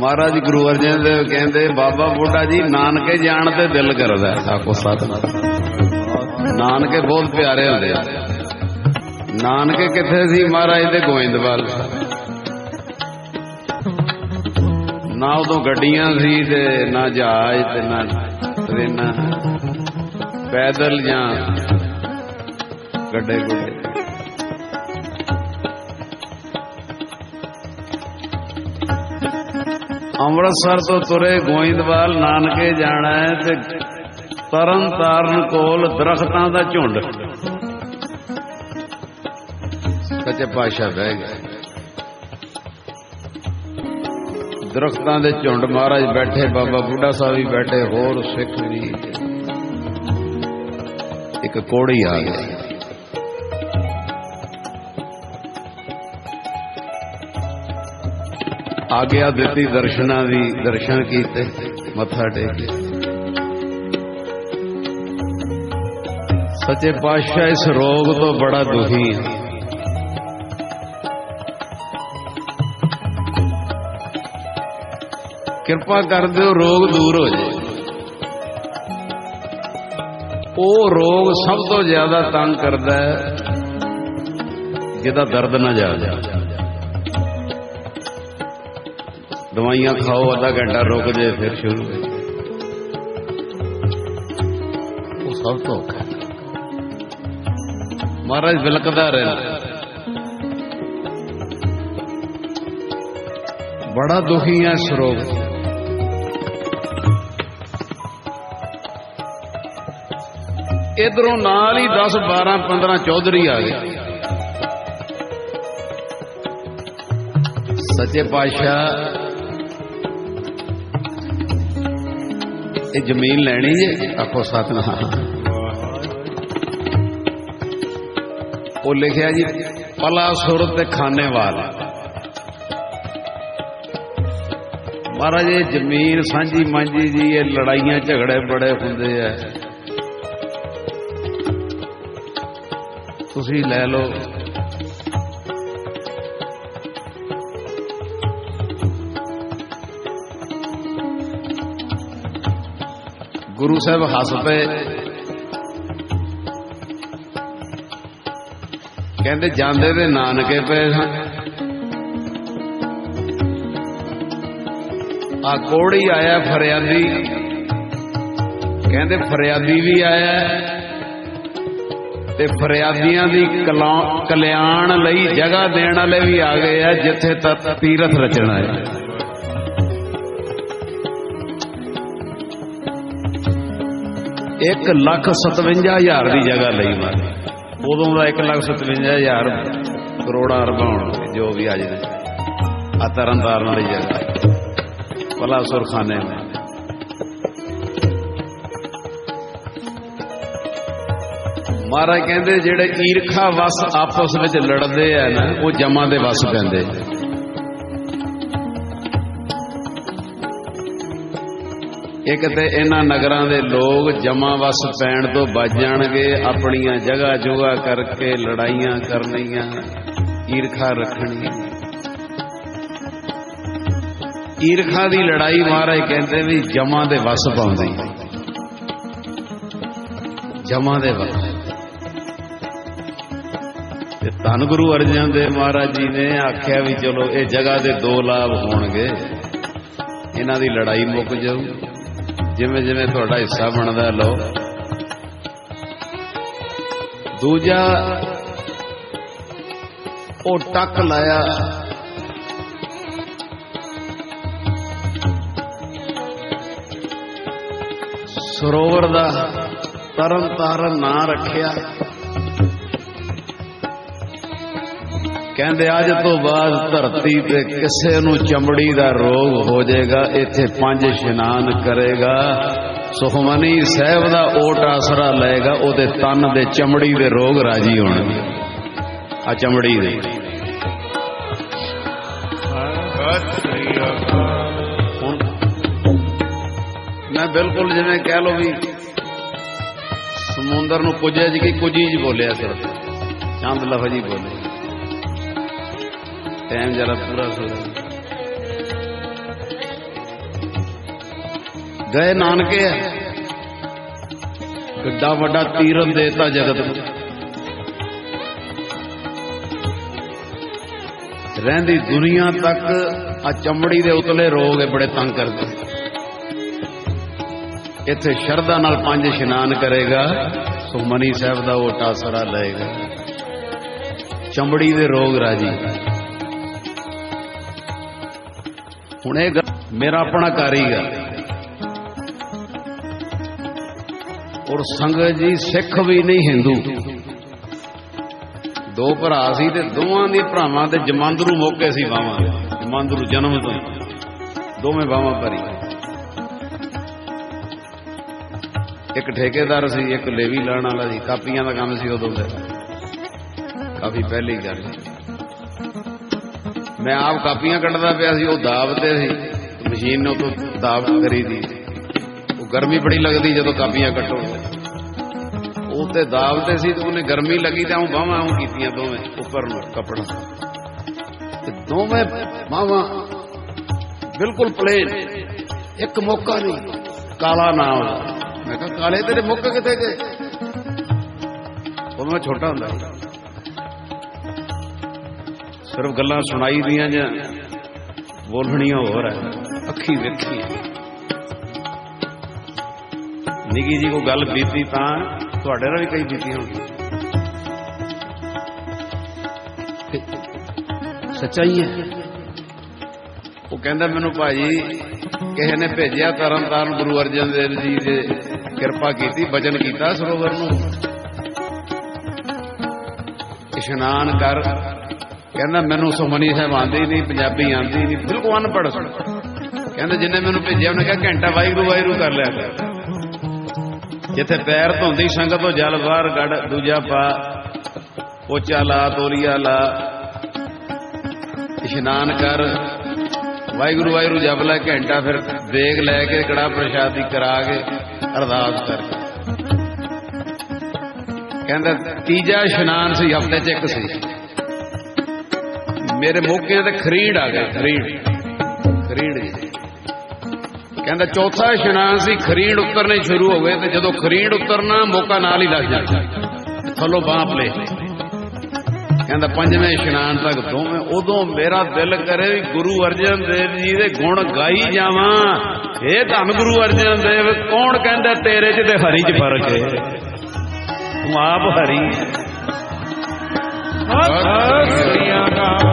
ਮਹਾਰਾਜ ਗੁਰੂ ਅਰਜਨ ਦੇਵ ਕਹਿੰਦੇ ਬਾਬਾ ਬੁੱਢਾ ਜੀ ਨਾਨਕੇ ਜਾਣ ਤੇ ਦਿਲ ਕਰਦਾ। ਆਖੋ ਸਤਿਨਾਮ। ਨਾਨਕੇ ਬਹੁਤ ਪਿਆਰੇ ਹੁੰਦੇ ਆ। ਨਾਨਕੇ ਕਿੱਥੇ ਸੀ ਮਹਾਰਾਜ ਦੇ ਗੋਇੰਦਵਾਲ? ਨਾ ਉਦੋਂ ਗੱਡੀਆਂ ਸੀ ਤੇ ਨਾ ਜਹਾਜ਼ ਤੇ ਨਾ ਟ੍ਰੇਨਾਂ। ਪੈਦਲ ਜਾਂ ਗੱਡੇ ਗੁੱਡੇ। ਅੰਮ੍ਰਿਤਸਰ ਤੋਂ ਤੁਰੇ ਗੋਇੰਦਵਾਲ ਨਾਨਕੇ ਜਾਣਾ ਹੈ ਤੇ ਤਰਨ ਤਾਰਨ ਕੋਲ ਦਰਖਤਾਂ ਦਾ ਝੁੰਡ। ਸੱਚੇ ਪਾਤਸ਼ਾਹ ਬਹਿ ਗਏ। ਦਰਖਤਾਂ ਦੇ ਝੁੰਡ ਮਹਾਰਾਜ ਬੈਠੇ, ਬਾਬਾ ਬੁੱਢਾ ਸਾਹਿਬ ਵੀ ਬੈਠੇ, ਹੋਰ ਸਿੱਖ ਵੀ ਇੱਕ ਕੋੜੀ ਆ ਗਿਆ ਆਗਿਆ ਦਿੱਤੀ ਦਰਸ਼ਨਾਂ ਦੀ, ਦਰਸ਼ਨ ਕੀਤੇ, ਮੱਥਾ ਟੇਕੇ ਸੱਚੇ ਪਾਤਸ਼ਾਹ ਇਸ ਰੋਗ ਤੋਂ ਬੜਾ ਦੁਖੀ ਹੈ ਕਿਰਪਾ ਕਰ ਦਿਓ ਰੋਗ ਦੂਰ ਹੋ ਜਾਏ। ਉਹ ਰੋਗ ਸਭ ਤੋਂ ਜ਼ਿਆਦਾ ਤੰਗ ਕਰਦਾ ਹੈ, ਜਿਹਦਾ ਦਰਦ ਨਾ ਜਾਵੇ। ਦਵਾਈਆਂ ਖਾਓ, ਅੱਧਾ ਘੰਟਾ ਰੁਕ ਜੇ, ਫਿਰ ਸ਼ੁਰੂ ਉਹ ਸਭ ਤੋਂ ਔਖਾ ਮਹਾਰਾਜ ਵਿਲਕਦਾ ਰਹਿੰਦਾ ਬੜਾ ਦੁਖੀ ਹੈ ਇਸ ਇਧਰੋਂ ਨਾਲ ਹੀ 10 12 15 ਚੌਧਰੀ ਆ ਗਏ। ਸੱਚੇ ਪਾਤਸ਼ਾਹ ਇਹ ਜ਼ਮੀਨ ਲੈਣੀ ਜੇ ਆਖੋ ਸਤਨਾਮ ਉਹ ਲਿਖਿਆ ਜੀ ਪਲਾਸੁਰ ਤੇ ਖਾਨੇਵਾਲ ਮਹਾਰਾਜ ਇਹ ਜ਼ਮੀਨ ਸਾਂਝੀ ਮਾਂਝੀ ਜੀ ਇਹ ਲੜਾਈਆਂ ਝਗੜੇ ਬੜੇ ਹੁੰਦੇ ਆ ਤੁਸੀਂ ਲੈ ਲਓ ਗੁਰੂ ਸਾਹਿਬ ਹੱਸ ਪਏ ਕਹਿੰਦੇ ਜਾਂਦੇ ਤੇ ਨਾਨਕੇ ਪਏ ਸਨ ਆ ਕੋੜੀ ਆਇਆ ਫਰਿਆਦੀ। ਕਹਿੰਦੇ ਫਰਿਆਦੀ ਵੀ ਆਇਆ ਤੇ ਫਰਿਆਦੀਆਂ ਦੀ ਕਲਾ- ਕਲਿਆਣ ਲਈ ਜਗ੍ਹਾ ਦੇਣ ਵਾਲੇ ਵੀ ਆ ਗਏ ਆ, ਜਿੱਥੇ ਤੱਕ ਤੀਰਥ ਰਚਣਾ ਹੈ। ਇੱਕ ਲੱਖ 57 ਹਜ਼ਾਰ ਦੀ ਜਗ੍ਹਾ ਲਈ ਮਾਰੇ ਉਦੋਂ ਦਾ 1 ਲੱਖ 57 ਹਜ਼ਾਰ ਕਰੋੜਾਂ ਅਰਬਾਂ ਹੋਣਗੇ ਜੋ ਵੀ ਅੱਜ ਦੇ ਆ ਤਰਨ ਤਾਰਨ ਵਾਲੀ ਜਗ੍ਹਾ। ਭਲਾ ਸੁਰਖਾਨੇ ਨੇ। ਮਹਾਰਾਜ ਕਹਿੰਦੇ, ਜਿਹੜੇ ਈਰਖਾ ਵਸ ਆਪਸ ਵਿੱਚ ਲੜਦੇ ਆ ਨਾ, ਉਹ ਜਮਾਂ ਦੇ ਵਸ ਪੈਂਦੇ। ਇੱਕ ਤੇ ਇਹਨਾਂ ਨਗਰਾਂ ਦੇ ਲੋਕ ਜਮਾਂ ਵਸ ਪੈਣ ਤੋਂ ਬਚ ਜਾਣਗੇ, ਆਪਣੀਆਂ ਜਗ੍ਹਾ ਜੁਗਾ ਕਰਕੇ ਲੜਾਈਆਂ ਕਰਨੀਆਂ, ਈਰਖਾ ਰੱਖਣੀ। ਈਰਖਾ ਦੀ ਲੜਾਈ ਮਹਾਰਾਜ ਕਹਿੰਦੇ ਵੀ ਜਮਾਂ ਦੇ ਵਸ ਪਾਉਂਦੀ ਜਮਾਂ ਦੇ ਵਸ। ਤੇ ਧੰਨ ਗੁਰੂ ਅਰਜਨ ਦੇਵ ਮਹਾਰਾਜ ਜੀ ਨੇ ਆਖਿਆ ਵੀ ਚਲੋ, ਇਹ ਜਗ੍ਹਾ ਦੇ ਦੋ ਲਾਭ ਹੋਣਗੇ। ਇਹਨਾਂ ਦੀ ਲੜਾਈ ਮੁੱਕ ਜਾਊ। ਜਿਵੇਂ ਜਿਵੇਂ ਤੁਹਾਡਾ ਹਿੱਸਾ ਬਣਦਾ ਲਓ। ਦੂਜਾ, ਉਹ ਟੱਕ ਲਾਇਆ। ਸਰੋਵਰ ਦਾ ਤਰਨ ਤਾਰਨ ਨਾਂ ਰੱਖਿਆ। ਕਹਿੰਦੇ ਅੱਜ ਤੋਂ ਬਾਅਦ ਧਰਤੀ ਤੇ ਕਿਸੇ ਨੂੰ ਚਮੜੀ ਦਾ ਰੋਗ ਹੋ ਜਾਏਗਾ, ਇੱਥੇ ਪੰਜ ਇਸ਼ਨਾਨ ਕਰੇਗਾ। ਸੁਖਮਨੀ ਸਾਹਿਬ ਦਾ ਓਟ ਆਸਰਾ ਲਏਗਾ, ਉਹਦੇ ਤਨ ਦੇ ਚਮੜੀ ਦੇ ਰੋਗ ਰਾਜੀ ਹੋਣਗੇ। ਆ ਚਮੜੀ ਦੇ। ਮੈਂ ਬਿਲਕੁਲ ਜਿਵੇਂ ਕਹਿ ਲਓ ਵੀ ਸਮੁੰਦਰ ਨੂੰ ਕੁਝੇ ਜੀ ਕੁਝੀ ਜੀ ਬੋਲਿਆ ਸਰ। ਚੰਦ ਲਫ਼ਜ਼ ਹੀ ਬੋਲੇ। ਟਾਈਮ ਜਰਾ ਪੂਰਾ ਹੋ ਗਏ ਨਾਨਕੇ। ਕਿੱਡਾ ਵੱਡਾ ਤੀਰਨ ਦੇਤਾ ਜਗਤ ਨੂੰ। ਰਹਿੰਦੀ ਦੁਨੀਆ ਤੱਕ ਆ ਚਮੜੀ ਦੇ ਉਤਲੇ ਰੋਗ ਬੜੇ ਤੰਗ ਕਰਦੇ। ਇੱਥੇ ਸ਼ਰਧਾ ਨਾਲ ਪੰਜ ਇਸ਼ਨਾਨ ਕਰੇਗਾ ਸੋ ਮਨੀ ਸਾਹਿਬ ਦਾ ਉਹ ਟਾਸਰਾ ਲਏਗਾ। ਚਮੜੀ ਦੇ ਰੋਗ ਰਾਜੀ। ਹੁਣ ਇਹ ਗੱਲ- ਮੇਰਾ ਆਪਣਾ ਕਾਰੀਗਰ। ਔਰ ਸੰਗਤ ਜੀ, ਸਿੱਖ ਵੀ ਨਹੀਂ ਹਿੰਦੂ। ਦੋ ਭਰਾ ਸੀ ਤੇ ਦੋਵਾਂ ਦੇ ਭਰਾਵਾਂ ਤੇ ਜਮਾਂਦਰੂ ਮੌਕੇ ਸੀ ਬਾਵਾਂ ਦੇ। ਜਮਾਂਦਰੂ ਜਨਮ ਤੋਂ ਦੋਵੇਂ ਬਾਵਾਂ ਭਰੀ। ਇੱਕ ਠੇਕੇਦਾਰ ਸੀ, ਇੱਕ ਲੇਵੀ ਲੈਣ ਵਾਲਾ ਸੀ ਕਾਪੀਆਂ ਦਾ ਕੰਮ ਸੀ ਉਦੋਂ ਦਾ। ਕਾਫੀ ਪਹਿਲੀ ਗੱਲ। ਮੈਂ ਆਪ ਕਾਪੀਆਂ ਕੱਢਦਾ ਪਿਆ ਸੀ, ਉਹ ਦਾਬਦੇ ਸੀ। ਮਸ਼ੀਨ ਨੂੰ ਉਤੋਂ ਦਾਬ ਕਰੀ ਦੀ ਉਹ ਗਰਮੀ ਬੜੀ ਲੱਗਦੀ ਜਦੋਂ ਕਾਪੀਆਂ ਕੱਟੋ। ਉਹ ਤੇ ਦਾਬ ਸੀ ਤੇ ਉਹਨੇ ਗਰਮੀ ਲੱਗੀ ਤਾਂ ਉਹ ਬਾਹਾਂ ਉਹ ਕੀਤੀਆਂ ਦੋਵੇਂ, ਉੱਪਰ ਨੂੰ, ਕੱਪੜਾ। ਤੇ ਦੋਵੇਂ ਬਾਹਾਂ ਬਿਲਕੁਲ ਪਲੇਨ ਇੱਕ ਮੌਕਾ ਨਹੀਂ, ਕਾਲਾ ਨਾ ਮੈਂ ਕਿਹਾ, ਕਾਲੇ ਤੇਰੇ ਮੁੱਕ ਕਿੱਥੇ ਗਏ? ਉਹ ਮੈਂ ਛੋਟਾ ਹੁੰਦਾ ਸੀ। ਸਿਰਫ ਗੱਲਾਂ ਸੁਣਾਈ ਦੀਆਂ ਜਾਂ ਬੋਲਣੀਆਂ ਹੋਰ ਹੈ? ਅੱਖੀ ਵੇਖੀ ਨਿੱਕੀ ਜੀ ਕੋ ਗੱਲ ਬੀਤੀ ਤਾਂ ਤੁਹਾਡੇ ਨਾਲ ਵੀ ਕਈ ਬੀਤੀ ਹੋਣੀ ਸੱਚਾਈ ਹੈ। ਉਹ ਕਹਿੰਦਾ ਮੈਨੂੰ ਭਾਜੀ ਕਿਸੇ ਨੇ ਭੇਜਿਆ ਤਰਨ ਤਾਰਨ ਗੁਰੂ ਅਰਜਨ ਦੇਵ ਜੀ ਦੇ ਕਿਰਪਾ ਕੀਤੀ ਬਚਨ ਕੀਤਾ ਸਰੋਵਰ ਨੂੰ। ਇਸ਼ਨਾਨ ਕਰ ਕਹਿੰਦਾ ਮੈਨੂੰ ਸੁਮਨੀ ਸਾਹਿਬ ਆਂਦੀ ਨਹੀਂ, ਪੰਜਾਬੀ ਆਂਦੀ ਨਹੀਂ, ਬਿਲਕੁਲ ਅਨਪੜ੍ਹ ਸੀ। ਕਹਿੰਦਾ ਜਿੰਨੇ ਮੈਨੂੰ ਭੇਜਿਆ, ਉਹਨੇ ਕਿਹਾ ਘੰਟਾ ਵਾਹਿਗੁਰੂ ਵਾਹਿਗੁਰੂ ਕਰ ਲਿਆ ਜਿੱਥੇ ਪੈਰ ਧੋਂਦੀ ਸੰਗਤ ਤੋਂ ਜਲ ਬਾਹਰ ਕੱਢ, ਦੂਜਾ ਪਾ, ਪੋਚਾ ਲਾ ਤੋਲੀਆ ਲਾ। ਇਸ਼ਨਾਨ ਕਰ। ਵਾਹਿਗੁਰੂ ਵਾਹਿਗੁਰੂ ਜਪ ਲੈ, ਘੰਟਾ ਫਿਰ ਦੇਗ ਲੈ ਕੇ ਕੜਾ ਪ੍ਰਸ਼ਾਦੀ ਕਰਾ ਕੇ ਅਰਦਾਸ ਕਰ। ਕਹਿੰਦਾ ਤੀਜਾ ਇਸ਼ਨਾਨ ਸੀ, ਹਫ਼ਤੇ ਚ ਇੱਕ ਸੀ। ਮੇਰੇ ਮੌਕਿਆਂ ਤੇ ਖਰੀੜ ਆ ਗਏ ਖਰੀੜ ਖਰੀੜ ਕਹਿੰਦਾ ਚੌਥਾ ਇਸ਼ਨਾਨ ਸੀ ਖਰੀੜ ਉਤਰਨੇ ਸ਼ੁਰੂ ਹੋ ਗਏ ਤੇ ਜਦੋਂ ਖਰੀੜ ਉਤਰਨਾ, ਮੌਕਾ ਨਾਲ ਹੀ ਲੱਗ ਜਾਂਦਾ ਥੱਲੋਂ ਬਾਹ ਪਲੇ। ਕਹਿੰਦਾ ਪੰਜਵੇਂ ਇਸ਼ਨਾਨ ਤੱਕ ਦੋਵੇਂ ਉਦੋਂ ਮੇਰਾ ਦਿਲ ਕਰੇ ਵੀ ਗੁਰੂ ਅਰਜਨ ਦੇਵ ਜੀ ਦੇ ਗੁਣ ਗਾਈ ਜਾਵਾਂ। ਇਹ ਧੰਨ ਗੁਰੂ ਅਰਜਨ ਦੇਵ, ਕੌਣ ਕਹਿੰਦਾ ਤੇਰੇ 'ਚ ਤੇ ਹਰੀ 'ਚ ਫ਼ਰਕ ਹੈ? ਤੂੰ ਆਪ ਹਰੀ ਸਤਿ ਸ੍ਰੀ ਅਕਾਲ